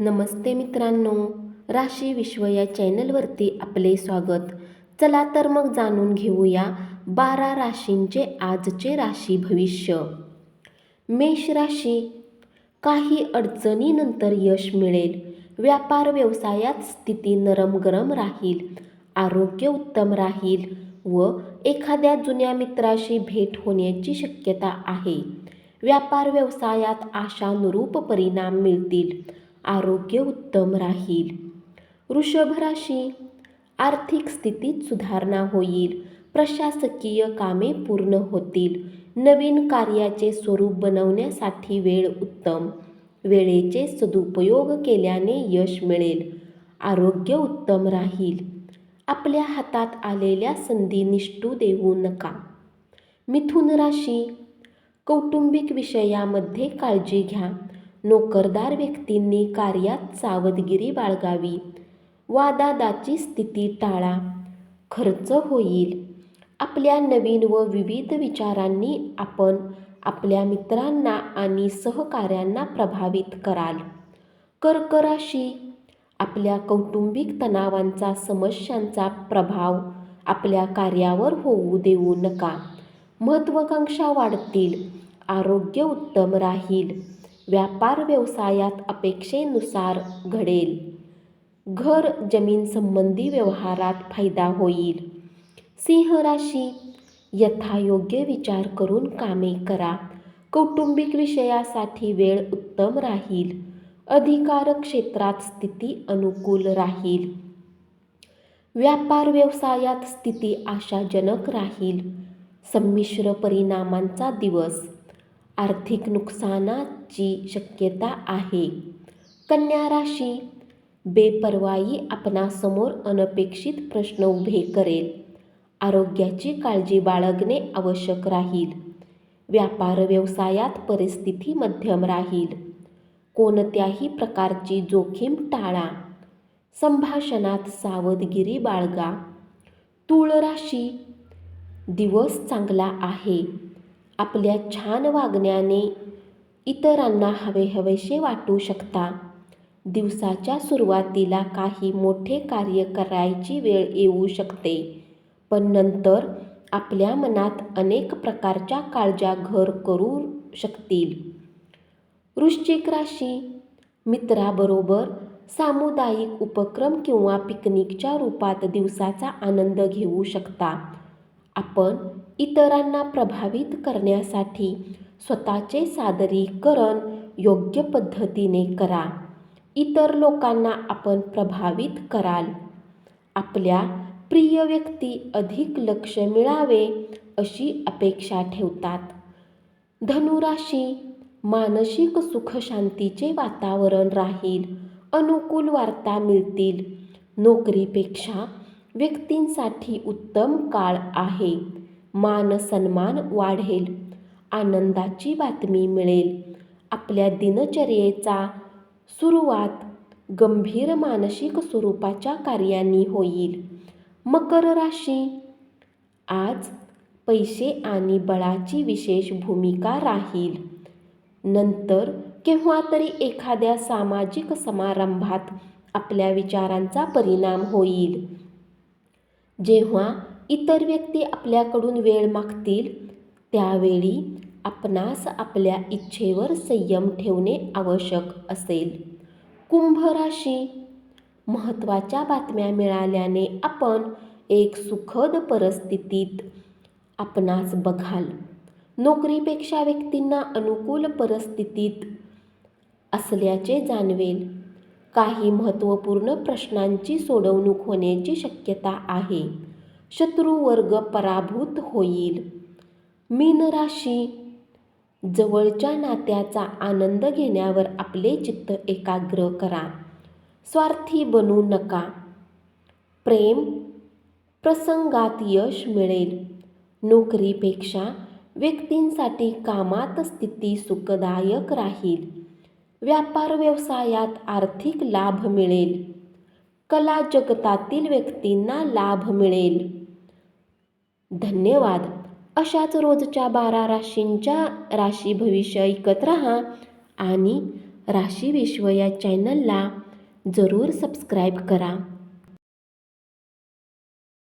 नमस्ते मित्रांनो राशी विश्व या चॅनलवरती आपले स्वागत. चला तर मग जाणून घेऊया बारा राशींचे आजचे राशी भविष्य. मेष राशी काही अडचणीनंतर यश मिळेल. व्यापार व्यवसायात स्थिती नरम गरम राहील. आरोग्य उत्तम राहील व एखाद्या जुन्या मित्राशी भेट होण्याची शक्यता आहे. व्यापार व्यवसायात आशानुरूप परिणाम मिळतील. आरोग्य उत्तम राहील. वृषभ राशी आर्थिक स्थितीत सुधारणा होईल. प्रशासकीय कामे पूर्ण होतील. नवीन कार्याचे स्वरूप बनवण्यासाठी वेळ उत्तम. वेळेचे सदुपयोग केल्याने यश मिळेल. आरोग्य उत्तम राहील. आपल्या हातात आलेल्या संधी निष्ठू देऊ नका. मिथुन राशी कौटुंबिक विषयामध्ये काळजी घ्या. नोकरदार व्यक्तींनी कार्यात सावधगिरी बाळगावी. वादादाची स्थिती टाळा. खर्च होईल. आपल्या नवीन व विविध विचारांनी आपण आपल्या मित्रांना आणि सहकाऱ्यांना प्रभावित कराल. कर्क राशी आपल्या कौटुंबिक तणावांचा समस्यांचा प्रभाव आपल्या कार्यावर होऊ देऊ नका. महत्त्वाकांक्षा वाढतील. आरोग्य उत्तम राहील. व्यापार व्यवसायात अपेक्षेनुसार घडेल. घर जमीन संबंधी व्यवहारात फायदा होईल. सिंह राशी यथायोग्य विचार करून कामे करा. कौटुंबिक विषयासाठी वेळ उत्तम राहील. अधिकार क्षेत्रात स्थिती अनुकूल राहील. व्यापार व्यवसायात स्थिती आशाजनक राहील. संमिश्र परिणामांचा दिवस आर्थिक नुकसानाची शक्यता आहे. कन्या राशी बेपर्वाई आपणासमोर अनपेक्षित प्रश्न उभे करेल. आरोग्याची काळजी बाळगणे आवश्यक राहील. व्यापार व्यवसायात परिस्थिती मध्यम राहील. कोणत्याही प्रकारची जोखीम टाळा. संभाषणात सावधगिरी बाळगा. तूळ राशी दिवस चांगला आहे. आपल्या छान वागण्याने इतरांना हवे हवेसे वाटू शकता. दिवसाच्या सुरुवातीला काही मोठे कार्य करायची वेळ येऊ शकते पण नंतर आपल्या मनात अनेक प्रकारच्या काळजा घर करू शकतील. वृश्चिक राशी मित्राबरोबर सामुदायिक उपक्रम किंवा पिकनिकच्या रूपात दिवसाचा आनंद घेऊ शकता. आपण इतरांना प्रभावित करण्यासाठी स्वतःचे सादरीकरण योग्य पद्धतीने करा. इतर लोकांना आपण प्रभावित कराल. आपल्या प्रिय व्यक्ती अधिक लक्ष मिळावे अशी अपेक्षा ठेवतात. धनुराशी मानसिक सुखशांतीचे वातावरण राहील अनुकूल वार्ता मिळतील. नोकरीपेक्षा व्यक्तींसाठी उत्तम काळ आहे. मान सन्मान वाढेल. आनंदाची बातमी मिळेल. आपल्या दिनचर्येचा सुरुवात गंभीर मानसिक स्वरूपाच्या कार्यांनी होईल. मकर राशी. आज पैसे आणि बळाची विशेष भूमिका राहील. नंतर केव्हा तरी एखाद्या सामाजिक समारंभात आपल्या विचारांचा परिणाम होईल. जेव्हा इतर व्यक्ती आपल्याकडून वेळ मागतील त्यावेळी आपणास आपल्या इच्छेवर संयम ठेवणे आवश्यक असेल. कुंभ राशी. महत्त्वाच्या बातम्या मिळाल्याने आपण एक सुखद परिस्थितीत आपणास बघाल. नोकरीपेक्षा व्यक्तींना अनुकूल परिस्थितीत असल्याचे जाणवेल. काही महत्त्वपूर्ण प्रश्नांची सोडवणूक होण्याची शक्यता आहे. शत्रुवर्ग पराभूत होईल. मीन राशी. जवळच्या नात्याचा आनंद घेण्यावर आपले चित्त एकाग्र करा. स्वार्थी बनू नका. प्रेम प्रसंगात यश मिळेल. नोकरीपेक्षा व्यक्तींसाठी कामात स्थिती सुखदायक राहील. व्यापार व्यवसायात आर्थिक लाभ मिळेल. कला जगतातील व्यक्तींना लाभ मिळेल. धन्यवाद. अशाच रोजच्या बारा राशींच्या राशी भविष्य ऐकत राहा आणि राशी विश्व या चॅनलला जरूर सबस्क्राईब करा.